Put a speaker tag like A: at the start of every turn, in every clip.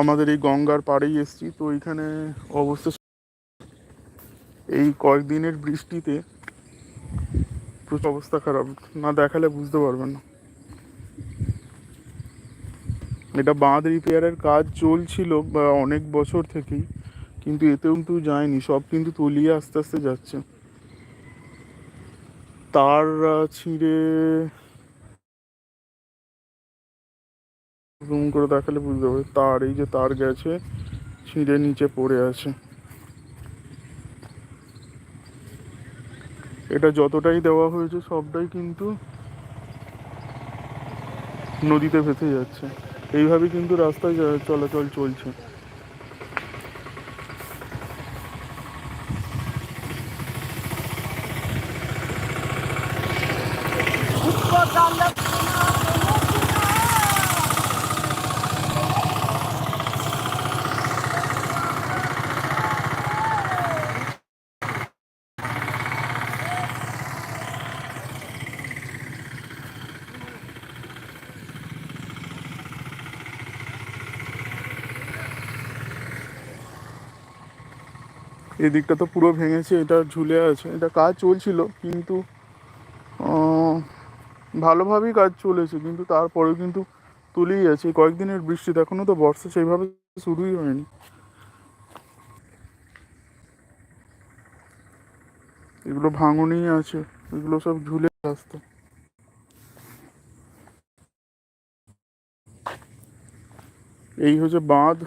A: আমাদের এই গঙ্গার পাড়েই এসছি। তো এইখানে অবস্থা এই কয়েকদিনের বৃষ্টিতে প্রচুর অবস্থা খারাপ। না দেখালে বুঝতে পারবেন না। এটা বাঁধ রিপেয়ারের কাজ চলছিল অনেক বছর থেকেই, কিন্তু এতেও কিন্তু যায়নি। সব কিন্তু তলিয়ে আস্তে আস্তে যাচ্ছে। তার ছিঁড়ে জুম করে দেখালে বুঝতে পারবে। তার, এই যে তার গেছে, ছিঁড়ে নিচে পড়ে আছে। এটা যতটাই দেওয়া হয়েছে, সবটাই কিন্তু নদীতে ভেসে যাচ্ছে। এইভাবে কিন্তু রাস্তায় চলাচল চলছে। এদিকটা তো পুরো ভেঙেছে, এটা ঝুলে আছে, এটা কাজ চলছিল, কিন্তু ভালোভাবেই কাজ চলেছে, কিন্তু তারপরেও কিন্তু তুলেই আছে কয়েকদিনের বৃষ্টিতে এখনও তো বর্ষা সেইভাবে শুরুই হয়নি। এগুলো ভাঙনই আছে, এগুলো সব ঝুলে রাস্তা। এই হচ্ছে বাঁধ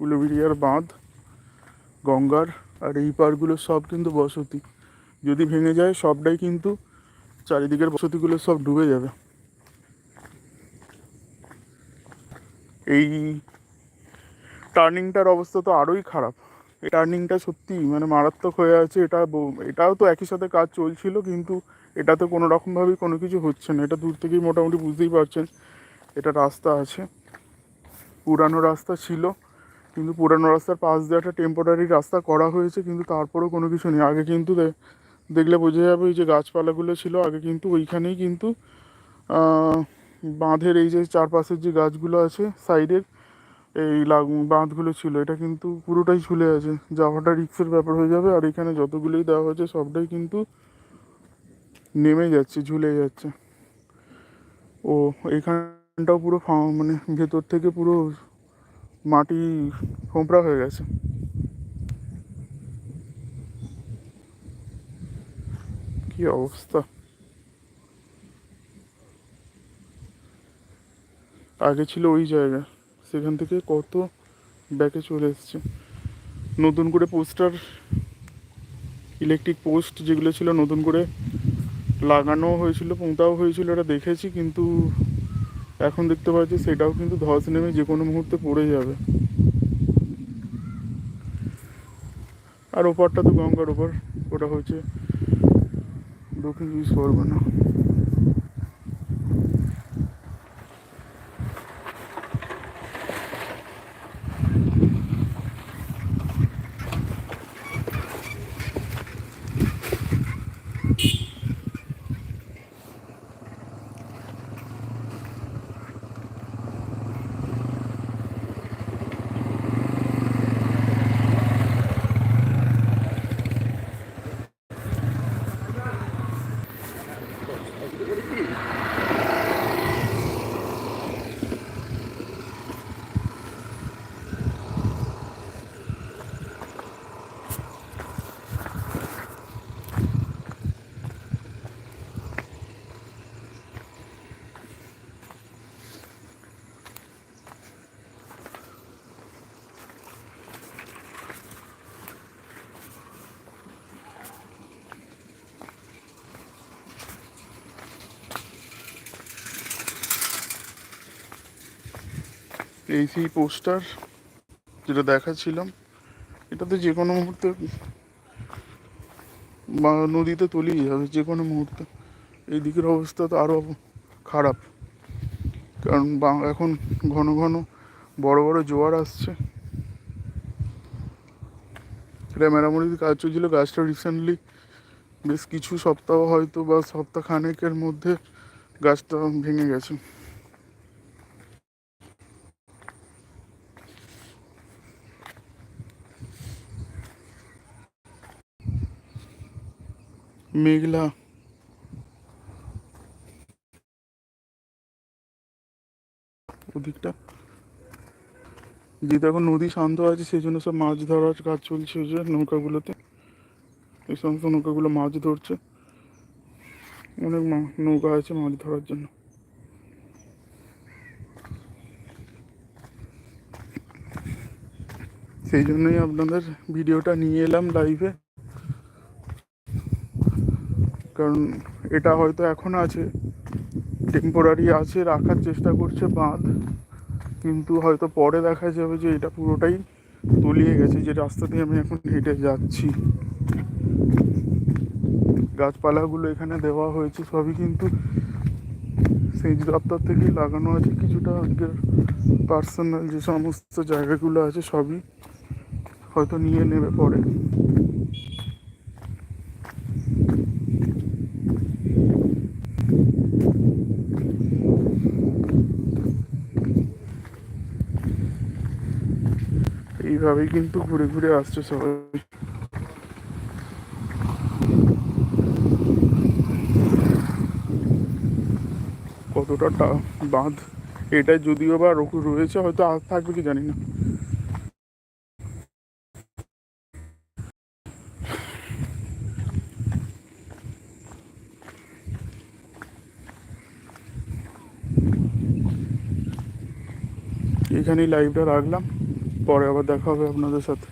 A: উলুবেড়িয়ার বাঁধ। গঙ্গার আর এই পাড়গুলো সব কিন্তু বসতি। যদি ভেঙে যায়, সবটাই কিন্তু চারিদিকের বসতিগুলো সব ডুবে যাবে। এই টার্নিংটার অবস্থা তো আরোই খারাপ। এই টার্নিংটা সত্যি মানে মারাত্মক হয়ে আছে। এটা এটাও তো একই সাথে কাজ চলছিল, কিন্তু এটাতে কোনো রকমভাবেই কোনো কিছু হচ্ছে না। এটা দূর থেকেই মোটামুটি বুঝতেই পারছেন, এটা রাস্তা আছে। পুরানো রাস্তা ছিল। কিন্তু পুরানো রাস্তার পাশ দিয়ে একটা টেম্পোরারি রাস্তা করা হয়েছে, কিন্তু তারপরেও কোনো কিছু নেই। আগে কিন্তু দেখলে বোঝা যাবে ওই যে গাছপালাগুলো ছিল, আগে কিন্তু ওইখানেই কিন্তু বাঁধের এই যে চারপাশের যে গাছগুলো আছে সাইডের, এই বাঁধগুলো ছিল, এটা কিন্তু পুরোটাই ঝুলে আছে। যাওয়াটা রিক্সের ব্যাপার হয়ে যাবে, আর এখানে যতগুলোই দেওয়া হয়েছে সবটাই কিন্তু নেমে যাচ্ছে, ঝুলে যাচ্ছে। ও, এখানটাও পুরো মানে ভেতর থেকে পুরো মাটি ফোঁপড়া হয়ে গেছে। কি অবস্থা? আগে ছিল ওই জায়গা। সেখান থেকে কত ব্যাকে চলে এসছে। নতুন করে পোস্টার, ইলেকট্রিক পোস্ট যেগুলো ছিল নতুন করে লাগানো হয়েছিল, পোঁতাও হয়েছিল, এটা দেখেছি, কিন্তু এখন দেখতে পাচ্ছি সেটাও কিন্তু ধস নেমে যে কোনো মুহূর্তে পড়ে যাবে। আর ওপারটা তো গঙ্গার ওপার, ওটা হচ্ছে দক্ষিণ চব্বিশ পরগনা। এই সেই পোস্টার যেটা দেখাচ্ছিলাম, এটাতে যে কোনো মুহূর্তে বা নদীতে তলিয়ে যাবে যে কোনো মুহূর্তে। এই দিকের অবস্থা তো আরও খারাপ। কারণ এখন ঘন ঘন বড় বড় জোয়ার আসছে। এটা মেরামতির কাজ চলছিল। গাছটা রিসেন্টলি বেশ কিছু সপ্তাহ হয়তো বা সপ্তাহ খানেকের মধ্যে গাছটা ভেঙে গেছে। মেঘলা। ওদিকটা। যেহেতু এখন নদী শান্ত আছে, সেই জন্য সব মাছ ধরার কাজ চলছে যে নৌকাগুলোতে। এই সমস্ত নৌকাগুলো মাছ ধরছে। অনেক নৌকা আছে মাছ ধরার জন্য। সেই জন্যই আপনাদের ভিডিওটা নিয়ে এলাম লাইভে কারণ এটা হয়তো এখন আছে। টেম্পোরারি আছে, রাখার চেষ্টা করছে বাঁধ। কিন্তু হয়তো পরে দেখা যাবে যে এটা পুরোটাই তলিয়ে গেছে, যে রাস্তা দিয়ে আমি এখন হেঁটে যাচ্ছি। গাছপালাগুলো এখানে দেওয়া হয়েছে সবই কিন্তু সেচ দপ্তর থেকেই লাগানো আছে। কিছুটা আজকের পার্সোনাল যে সমস্ত জায়গাগুলো আছে সবই হয়তো নিয়ে নেবে পরে। এইভাবেই কিন্তু ঘুরে ঘুরে আসছে সবাই। কতটা বাঁধ। এটা যদিও বা রয়েছে, হয়তো আর থাকবে কি জানি না। এখানেই লাইভটা রাখলাম। পরে আবার দেখা হবে আপনাদের সাথে।